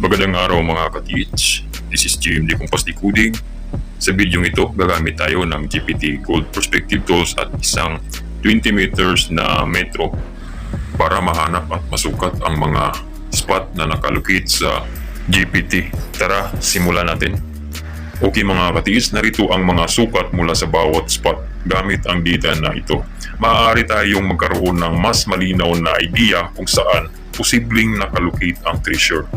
Magandang araw mga ka-teach. This is GMD Kumpas Decoding. Sa video ito, gagamit tayo ng GPT Gold Perspective Tools at isang 20 meters na metro para mahanap at masukat ang mga spot na nakalocate sa GPT. Tara, simulan natin. Okay mga katiis, narito ang mga sukat mula sa bawat spot gamit ang data na ito. Maaari tayong magkaroon ng mas malinaw na idea kung saan posibleng nakalocate ang treasure.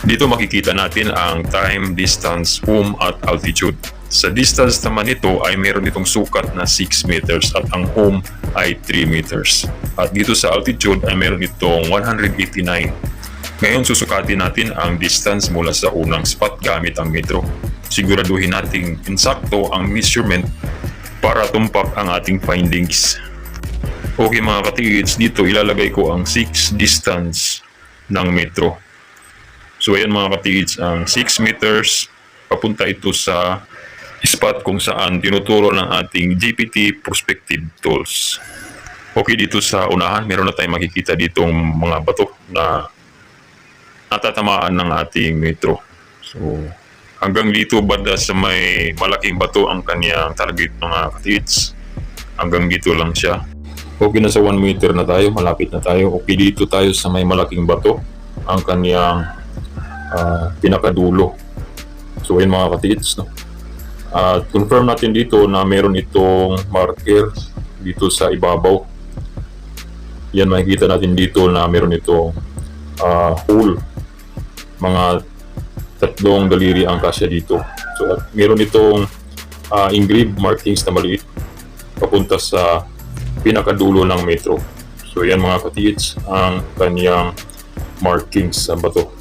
Dito makikita natin ang time, distance, home at altitude. Sa distance naman ito ay meron itong sukat na 6 meters at ang home ay 3 meters. At dito sa altitude ay meron itong 189. Ngayon susukatin natin ang distance mula sa unang spot gamit ang metro. Siguraduhin nating insakto ang measurement para tumpak ang ating findings. Okay mga katigids, dito ilalagay ko ang 6 distance ng metro. So ayan mga katigids, ang 6 meters, papunta ito sa spot kung saan tinuturo ng ating GPT Prospective Tools. Okay, dito sa unahan, meron na tayong makikita ditong mga bato na natatamaan ng ating metro. So, hanggang dito banda sa may malaking bato ang kanyang target mga katigids. Hanggang dito lang siya. Okay na sa 1 meter na tayo, malapit na tayo. Okay dito tayo sa may malaking bato, ang kanyang ah, pinakadulo. So ayun mga katiits, no? At confirm natin dito na meron itong marker dito sa ibabaw. Yan makikita natin dito na meron itong ah, hole. Mga tatlong daliri ang kasya dito. So at meron itong ah, engraved markings na maliit papunta sa pinakadulo ng metro. So yan mga katiits ang kanyang markings sa bato.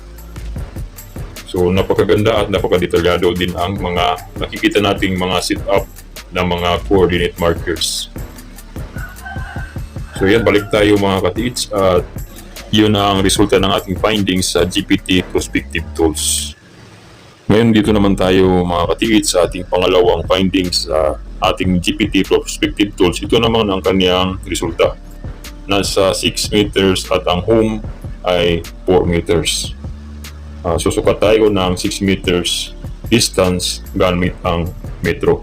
So napakaganda at napakadetalyado din ang mga nakikita nating mga sit-up ng mga coordinate markers. So yan, balik tayo mga katiits at yun ang resulta ng ating findings sa GPT Prospective Tools. Ngayon dito naman tayo mga katiits sa ating pangalawang findings sa ating GPT Prospective Tools. Ito naman ang kanyang resulta. Nasa 6 meters at ang home ay 4 meters. Ah, susukat tayo ng 6 meters distance gamit ang metro.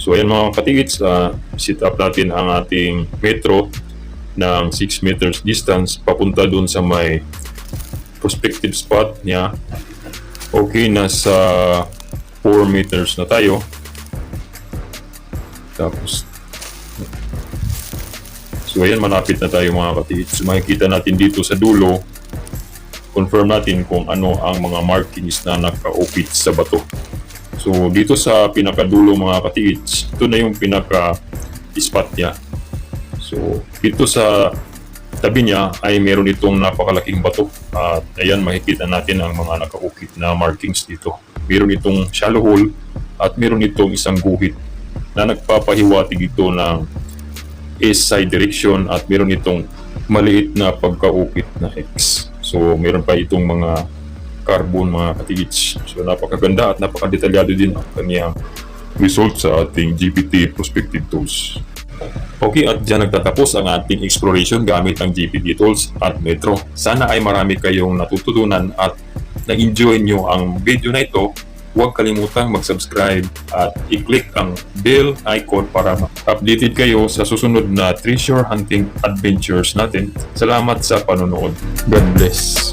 So ayan mga katigits, uh, sit up natin ang ating metro ng 6 meters distance papunta dun sa may prospective spot niya. Okay, nasa 4 meters na tayo. Tapos, so ayan, malapit na tayo mga katigits. Makikita natin dito sa dulo, confirm natin kung ano ang mga markings na naka-opit sa bato. So dito sa pinakadulo mga katiits, ito na yung pinaka-spot niya. So dito sa tabi niya ay meron itong napakalaking bato at ayan makikita natin ang mga naka-ukit na markings dito. Meron itong shallow hole at meron itong isang guhit na nagpapahiwatig ito ng east side direction at meron itong maliit na pagkaukit na X. So meron pa itong mga carbon mga katigits. So napakaganda at napakadetalyado din ang kanyang result sa ating GPT Prospective Tools. Okay, at dyan nagtatapos ang ating exploration gamit ang GPT Tools at Metro. Sana ay marami kayong natututunan at na-enjoy nyo ang video na ito. Huwag kalimutang mag-subscribe at i-click ang bell icon para updated kayo sa susunod na treasure hunting adventures natin. Salamat sa panonood. God bless.